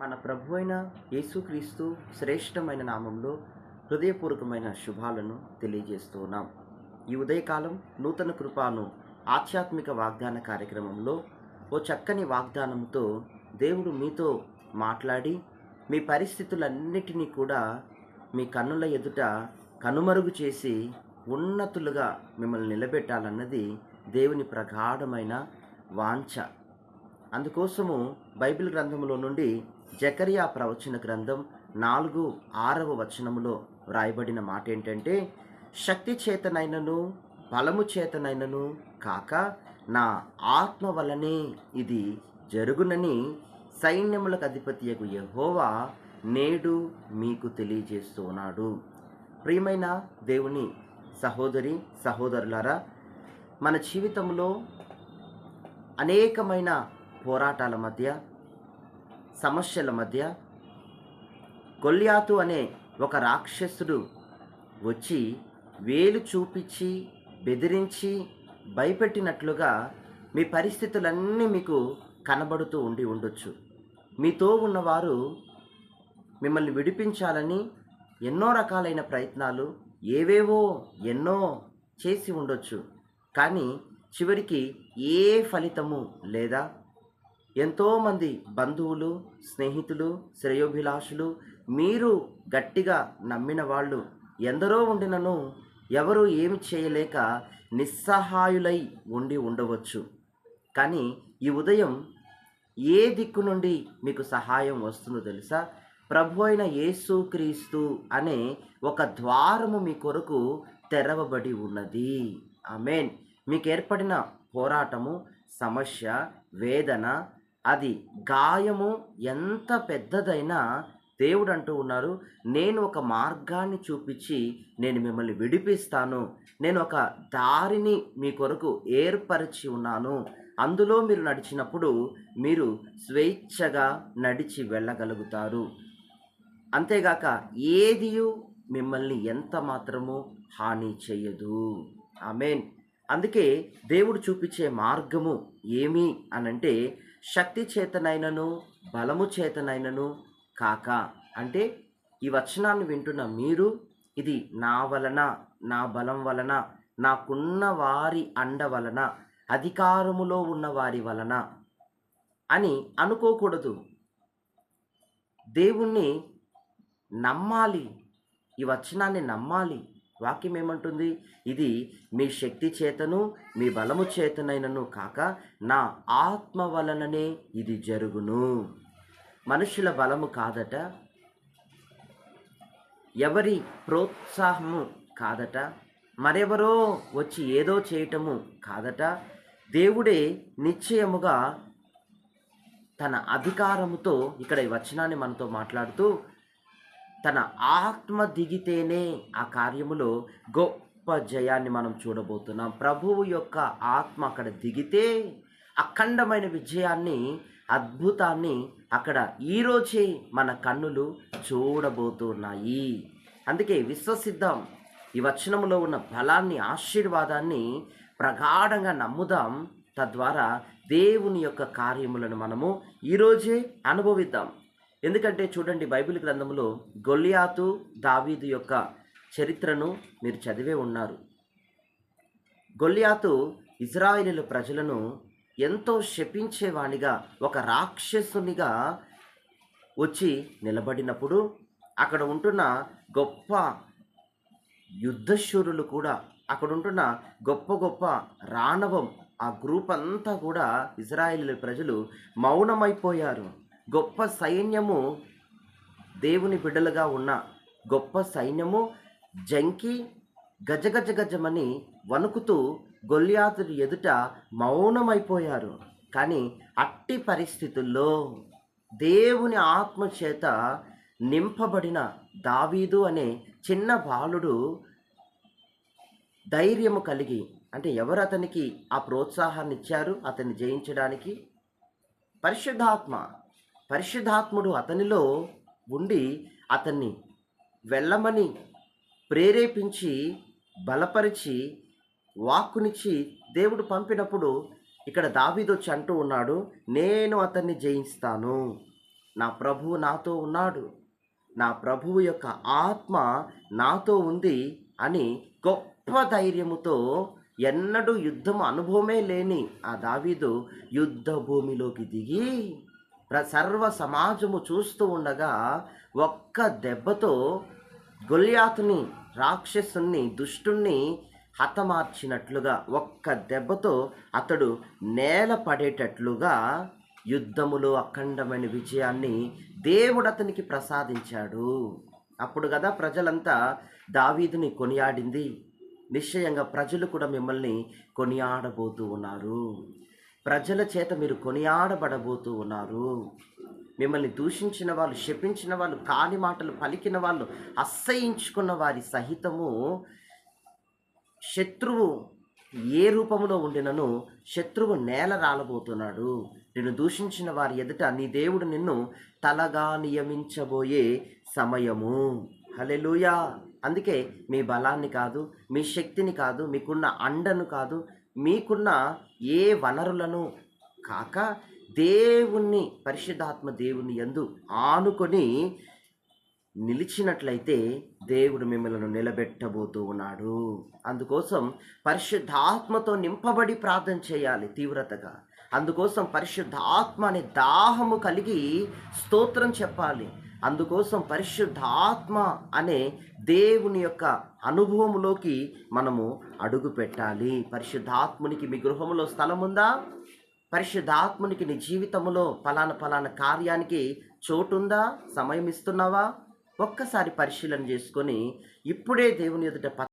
మన ప్రభు అయిన యేసుక్రీస్తు శ్రేష్టమైన నామంలో హృదయపూర్వకమైన శుభాలను తెలియజేస్తూ ఉన్నాం. ఈ ఉదయకాలం నూతన కృపాను ఆధ్యాత్మిక వాగ్దాన కార్యక్రమంలో ఓ చక్కని వాగ్దానంతో దేవుడు మీతో మాట్లాడి మీ పరిస్థితులన్నిటినీ కూడా మీ కన్నుల ఎదుట కనుమరుగు చేసి ఉన్నతులుగా మిమ్మల్ని నిలబెట్టాలన్నది దేవుని ప్రగాఢమైన వాంఛ. అందుకోసము బైబిల్ గ్రంథములో నుండి జకరియా ప్రవచన గ్రంథం నాలుగు ఆరవ వచనములో వ్రాయబడిన మాట ఏంటంటే శక్తి చేతనైనను బలము చేతనైనను కాక నా ఆత్మ వలనే ఇది జరుగునని సైన్యములకు అధిపతియకు యహోవా నేడు మీకు తెలియజేస్తూ ఉన్నాడు ప్రియమైన దేవుని సహోదరి సహోదరులారా మన జీవితంలో అనేకమైన పోరాటాల మధ్య సమస్యల మధ్య గొల్యాతు అనే ఒక రాక్షసుడు వచ్చి వేలు చూపించి బెదిరించి భయపెట్టినట్లుగా మీ పరిస్థితులన్నీ మీకు కనబడుతూ ఉండి ఉండొచ్చు. మీతో ఉన్నవారు మిమ్మల్ని విడిపించాలని ఎన్నో రకాలైన ప్రయత్నాలు ఏవేవో ఎన్నో చేసి ఉండొచ్చు. కానీ చివరికి ఏ ఫలితము లేదా ఎంతోమంది బంధువులు స్నేహితులు శ్రేయోభిలాషులు మీరు గట్టిగా నమ్మిన వాళ్ళు ఎందరో ఉండినను ఎవరు ఏమి చేయలేక నిస్సహాయులై ఉండి ఉండవచ్చు. కానీ ఈ ఉదయం ఏ దిక్కు నుండి మీకు సహాయం వస్తుందో తెలుసా? ప్రభు అయిన యేసుక్రీస్తు అనే ఒక ద్వారము మీ కొరకు తెరవబడి ఉన్నది. ఆమెన్. మీకు ఏర్పడిన పోరాటము సమస్య వేదన అది గాయము ఎంత పెద్దదైనా దేవుడు అంటూ ఉన్నారు. నేను ఒక మార్గాన్ని చూపించి నేను మిమ్మల్ని విడిపిస్తాను. నేను ఒక దారిని మీ కొరకు ఏర్పరిచి ఉన్నాను. అందులో మీరు నడిచినప్పుడు మీరు స్వేచ్ఛగా నడిచి వెళ్ళగలుగుతారు. అంతేగాక ఏదియు మిమ్మల్ని ఎంత మాత్రము హాని చేయదు. ఆమెన్. అందుకే దేవుడు చూపించే మార్గము ఏమి అనంటే శక్తి చేతనైనను బలము చేతనైనను కాక. అంటే ఈ వచనాన్ని వింటున్న మీరు ఇది నా వలన నా బలం వలన నాకున్న వారి అండ వలన అధికారములో ఉన్న వారి వలన అని అనుకోకూడదు. దేవుణ్ణి నమ్మాలి ఈ వచనాన్ని నమ్మాలి. వాక్యం ఏమంటుంది ఇది మీ శక్తి చేతను మీ బలము చేతనైనను కాక నా ఆత్మ వలననే ఇది జరుగును. మనుషుల బలము కాదట ఎవరి ప్రోత్సాహము కాదట మరెవరో వచ్చి ఏదో చేయటము కాదట. దేవుడే నిశ్చయముగా తన అధికారముతో ఇక్కడ ఈ వచనాన్ని మనతో మాట్లాడుతూ తన ఆత్మ దిగితేనే ఆ కార్యములో గొప్ప జయాన్ని మనం చూడబోతున్నాం. ప్రభువు యొక్క ఆత్మ అక్కడ దిగితే అఖండమైన విజయాన్ని అద్భుతాన్ని అక్కడ ఈరోజే మన కన్నులు చూడబోతున్నాయి. అందుకే విశ్వసిద్దాం ఈ వచనంలో ఉన్న బలాన్ని ఆశీర్వాదాన్ని ప్రగాఢంగా నమ్ముదాం. తద్వారా దేవుని యొక్క కార్యములను మనము ఈరోజే అనుభవిద్దాం. ఎందుకంటే చూడండి బైబిల్ గ్రంథంలో గొల్లియాతు దావీదు యొక్క చరిత్రను మీరు చదివే ఉన్నారు. గొల్లియాతు ఇజ్రాయిలు ప్రజలను ఎంతో శపించేవాణిగా ఒక రాక్షసునిగా వచ్చి నిలబడినప్పుడు అక్కడ ఉంటున్న గొప్ప యుద్ధశూరులు కూడా అక్కడ ఉంటున్న గొప్ప గొప్ప రాణవం ఆ గ్రూప్ అంతా కూడా ఇజ్రాయేల్ ప్రజలు మౌనమైపోయారు. గొప్ప సైన్యము దేవుని బిడ్డలుగా ఉన్న గొప్ప సైన్యము జంకి గజగజ గజమని వణుకుతూ గొల్యాతుడి ఎదుట మౌనమైపోయారు. కానీ అట్టి పరిస్థితుల్లో దేవుని ఆత్మ చేత నింపబడిన దావీదు అనే చిన్న బాలుడు ధైర్యము కలిగి అంటే ఎవరు అతనికి ఆ ప్రోత్సాహాన్ని ఇచ్చారు? అతన్ని జయించడానికి పరిశుద్ధాత్మ పరిశుద్ధాత్ముడు అతనిలో ఉండి అతన్ని వెళ్ళమని ప్రేరేపించి బలపరిచి వాక్కునిచ్చి దేవుడు పంపినప్పుడు ఇక్కడ దావీదొచ్చి అంటూ ఉన్నాడు నేను అతన్ని జయిస్తాను నా ప్రభువు నాతో ఉన్నాడు. నా ప్రభువు యొక్క ఆత్మ నాతో ఉంది అని గొప్ప ధైర్యముతో ఎన్నడూ యుద్ధం అనుభవమే లేని ఆ దావీదు యుద్ధ భూమిలోకి దిగి సర్వ సమాజము చూస్తూ ఉండగా ఒక్క దెబ్బతో గొల్యాతుని రాక్షసుని దుష్టుణ్ణి హతమార్చినట్లుగా ఒక్క దెబ్బతో అతడు నేల పడేటట్లుగా యుద్ధములో అఖండమైన విజయాన్ని దేవుడు అతనికి ప్రసాదించాడు. అప్పుడు కదా ప్రజలంతా దావీదుని కొనియాడింది. నిశ్చయంగా ప్రజలు కూడా మిమ్మల్ని కొనియాడబోతూ ఉన్నారు. ప్రజల చేత మీరు కొనియాడబడబోతూ ఉన్నారు. మిమ్మల్ని దూషించిన వాళ్ళు శపించిన వాళ్ళు కాని మాటలు పలికిన వాళ్ళు అసహించుకున్న వారి సహితము శత్రువు ఏ రూపంలో ఉండినను శత్రువు నేల రాలబోతున్నాడు. నిన్ను దూషించిన వారి ఎదుట నీ దేవుడు నిన్ను తలగా నియమించబోయే సమయము. హలెలుయా అందుకే మీ బలాన్ని కాదు మీ శక్తిని కాదు మీకున్న అండను కాదు మీకున్న ఏ వనరులను కాక దేవుణ్ణి పరిశుద్ధాత్మ దేవుని యందు ఆనుకొని నిలిచినట్లయితే దేవుడు మిమ్మల్ని నిలబెట్టబోతూ ఉన్నాడు. అందుకోసం పరిశుద్ధాత్మతో నింపబడి ప్రార్థన చేయాలి తీవ్రతగా. అందుకోసం పరిశుద్ధాత్మ అనే దాహము కలిగి స్తోత్రం చెప్పాలి. అందుకోసం పరిశుద్ధాత్మ అనే దేవుని యొక్క అనుభవములోకి మనము అడుగు పెట్టాలి. పరిశుద్ధాత్మునికి మీ గృహములో స్థలం ఉందా? పరిశుద్ధాత్మునికి నీ జీవితంలో ఫలానా ఫలాన కార్యానికి చోటుందా? సమయం ఇస్తున్నావా? ఒక్కసారి పరిశీలన చేసుకొని ఇప్పుడే దేవుని ఎదుట